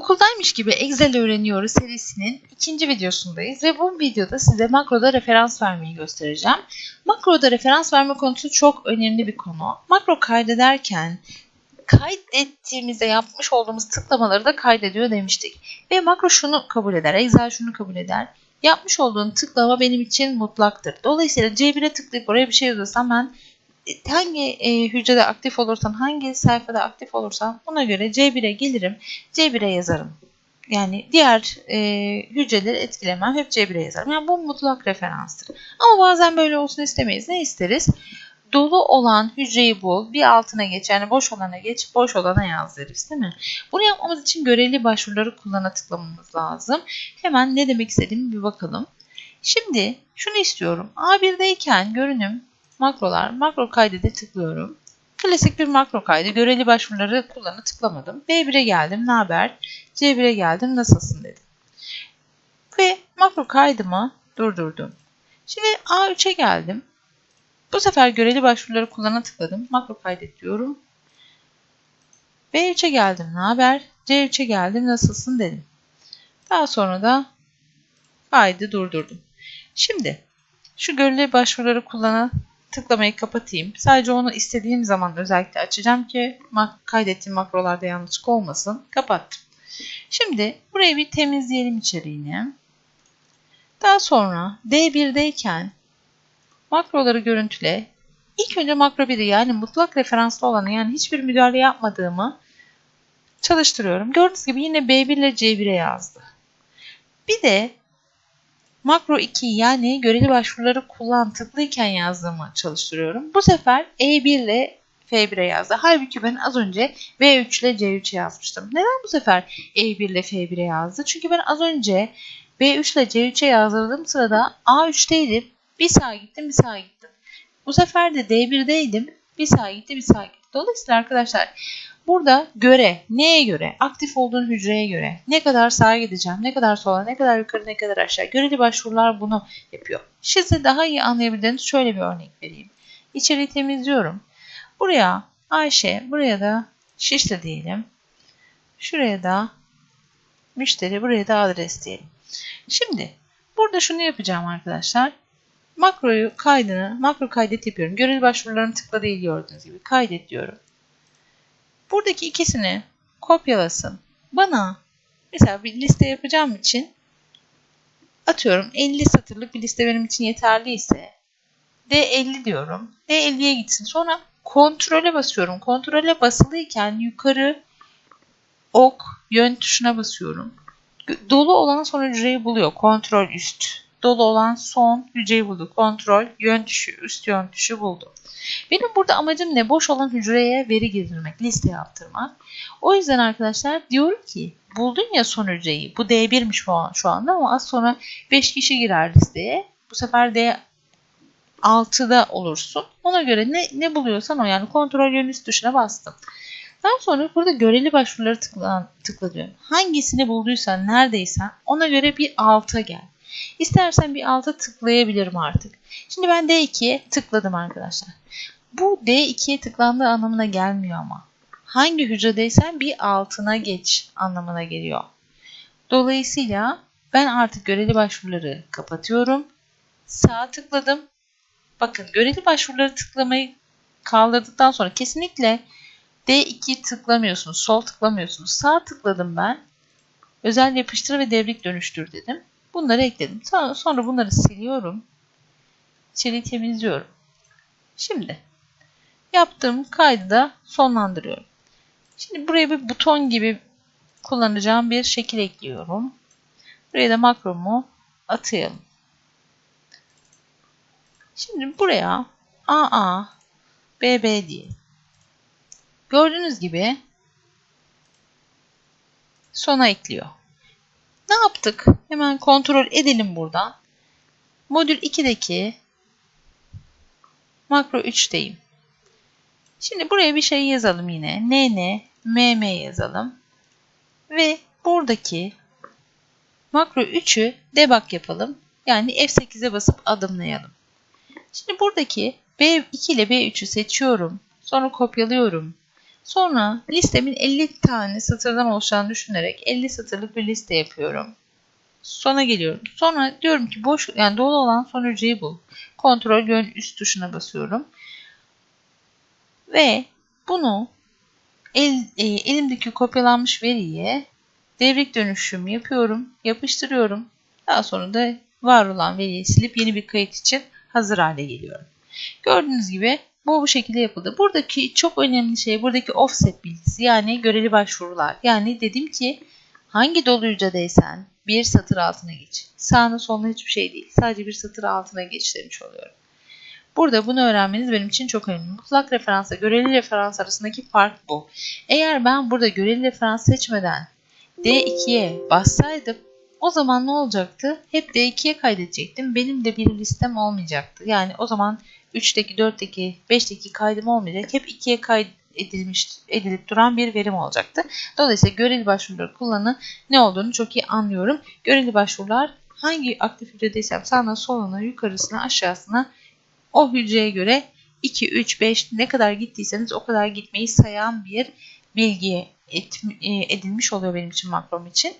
Okuldaymış gibi Excel öğreniyoruz serisinin ikinci videosundayız ve bu videoda size makroda referans vermeyi göstereceğim. Makroda referans verme konusu çok önemli bir konu. Makro kaydederken kaydettiğimizde yapmış olduğumuz tıklamaları da kaydediyor demiştik. Ve makro şunu kabul eder, Excel şunu kabul eder. Yapmış olduğun tıklama benim için mutlaktır. Dolayısıyla C1'e tıklayıp oraya bir şey yazıyorsam ben hangi e, hücrede aktif olursan, hangi sayfada aktif olursan ona göre C1'e gelirim, C1'e yazarım. Yani diğer e, hücreleri etkilemem, hep C1'e yazarım. Yani bu mutlak referanstır. Ama bazen böyle olsun istemeyiz. Ne isteriz? Dolu olan hücreyi bul, bir altına geç, yani boş olana geç, boş olana yaz deriz değil mi? Bunu yapmamız için görevli başvuruları kullana tıklamamız lazım. Hemen ne demek istediğimi bir bakalım. Şimdi şunu istiyorum. A1'deyken görünüm makrolar, makro kaydede tıklıyorum. Klasik bir makro kaydı. Göreli başvuruları kullanı tıklamadım. B1'e geldim. Ne haber? C1'e geldim. Nasılsın dedim. Ve makro kaydımı durdurdum. Şimdi A3'e geldim. Bu sefer göreli başvuruları kullanı tıkladım. Makro kaydet diyorum. B3'e geldim. Ne haber? C3'e geldim. Nasılsın dedim. Daha sonra da kaydı durdurdum. Şimdi şu göreli başvuruları kullanı tıklamayı kapatayım. Sadece onu istediğim zaman özellikle açacağım ki kaydettiğim makrolarda yanlışlık olmasın. Kapattım. Şimdi burayı bir temizleyelim içeriğini. Daha sonra D1'deyken makroları görüntüle. İlk önce makro 1'i yani mutlak referanslı olanı yani hiçbir müdahale yapmadığımı çalıştırıyorum. Gördüğünüz gibi yine B1 ile C1'e yazdı. Bir de Makro 2 yani göreli başvuruları kullan tıklıyken yazdığımı çalıştırıyorum. Bu sefer E1 ile F1'e yazdı. Halbuki ben az önce V3 ile C3'e yazmıştım. Neden bu sefer E1 ile F1'e yazdı? Çünkü ben az önce B3 ile C3'e yazdırdığım sırada A3'teydim. Bir sağa gittim, bir sağa gittim. Bu sefer de D1'deydim. Bir sağa gitti, bir sağa gitti. Dolayısıyla arkadaşlar Burada göre, neye göre? Aktif olduğun hücreye göre. Ne kadar sağa gideceğim, ne kadar sola, ne kadar yukarı, ne kadar aşağı. Göreli başvurular bunu yapıyor. Size daha iyi anlayabildiğiniz şöyle bir örnek vereyim. İçeriği temizliyorum. Buraya Ayşe, buraya da Şişli diyelim. Şuraya da müşteri, buraya da adres diyelim. Şimdi burada şunu yapacağım arkadaşlar. Makroyu kaydını, makro kaydet yapıyorum. Göreli başvurularını tıkla değil gördüğünüz gibi. Kaydet diyorum. Buradaki ikisini kopyalasın. Bana mesela bir liste yapacağım için atıyorum 50 satırlık bir liste benim için yeterli ise D50 diyorum. D50'ye gitsin. Sonra kontrole basıyorum. Kontrole basılıyken yukarı ok yön tuşuna basıyorum. Dolu olan son hücreyi buluyor. Kontrol üst. Dolu olan son hücreyi buldu. Kontrol yön tuşu üst yön tuşu buldu. Benim burada amacım ne? Boş olan hücreye veri girdirmek, liste yaptırmak. O yüzden arkadaşlar diyorum ki buldun ya son hücreyi. Bu D1'miş şu, an, şu anda ama az sonra 5 kişi girer listeye. Bu sefer D6'da olursun. Ona göre ne, ne buluyorsan o yani kontrol yön üst tuşuna bastım. Daha sonra burada göreli başvuruları tıkla, tıkla diyorum. Hangisini bulduysan, neredeysen ona göre bir alta gel. İstersen bir alta tıklayabilirim artık. Şimdi ben D2'ye tıkladım arkadaşlar. Bu D2'ye tıklandığı anlamına gelmiyor ama. Hangi hücredeysen bir altına geç anlamına geliyor. Dolayısıyla ben artık göreli başvuruları kapatıyorum. Sağa tıkladım. Bakın göreli başvuruları tıklamayı kaldırdıktan sonra kesinlikle D2 tıklamıyorsunuz. Sol tıklamıyorsunuz. Sağ tıkladım ben. Özel yapıştır ve devrik dönüştür dedim. Bunları ekledim. Sonra bunları siliyorum. İçeriği temizliyorum. Şimdi yaptığım kaydı da sonlandırıyorum. Şimdi buraya bir buton gibi kullanacağım bir şekil ekliyorum. Buraya da makromu atayalım. Şimdi buraya AA BB diye. Gördüğünüz gibi sona ekliyor. Ne yaptık? Hemen kontrol edelim buradan. Modül 2'deki makro 3'teyim. Şimdi buraya bir şey yazalım yine. NN, MM yazalım. Ve buradaki makro 3'ü debug yapalım. Yani F8'e basıp adımlayalım. Şimdi buradaki B2 ile B3'ü seçiyorum. Sonra kopyalıyorum. Sonra listemin 50 tane satırdan oluşan düşünerek 50 satırlık bir liste yapıyorum. Sona geliyorum. Sonra diyorum ki boş yani dolu olan son hücreyi bul. Kontrol yön üst tuşuna basıyorum. Ve bunu el, e, elimdeki kopyalanmış veriye devrik dönüşüm yapıyorum. Yapıştırıyorum. Daha sonra da var olan veriyi silip yeni bir kayıt için hazır hale geliyorum. Gördüğünüz gibi bu bu şekilde yapıldı. Buradaki çok önemli şey buradaki offset bilgisi yani göreli başvurular. Yani dedim ki hangi dolu hücredeysen bir satır altına geç. Sağına soluna hiçbir şey değil. Sadece bir satır altına geç demiş oluyorum. Burada bunu öğrenmeniz benim için çok önemli. Mutlak referansla göreli referans arasındaki fark bu. Eğer ben burada göreli referans seçmeden D2'ye bassaydım o zaman ne olacaktı? Hep D2'ye kaydedecektim. Benim de bir listem olmayacaktı. Yani o zaman 3'teki, 4'teki, 5'teki kaydım olmayacak. Hep 2'ye kaydedilmiş, edilip duran bir verim olacaktı. Dolayısıyla göreli başvuruları kullanın ne olduğunu çok iyi anlıyorum. Göreli başvurular hangi aktif hücredeysem sağına, soluna, yukarısına, aşağısına o hücreye göre 2, 3, 5 ne kadar gittiyseniz o kadar gitmeyi sayan bir bilgi edilmiş oluyor benim için makrom için.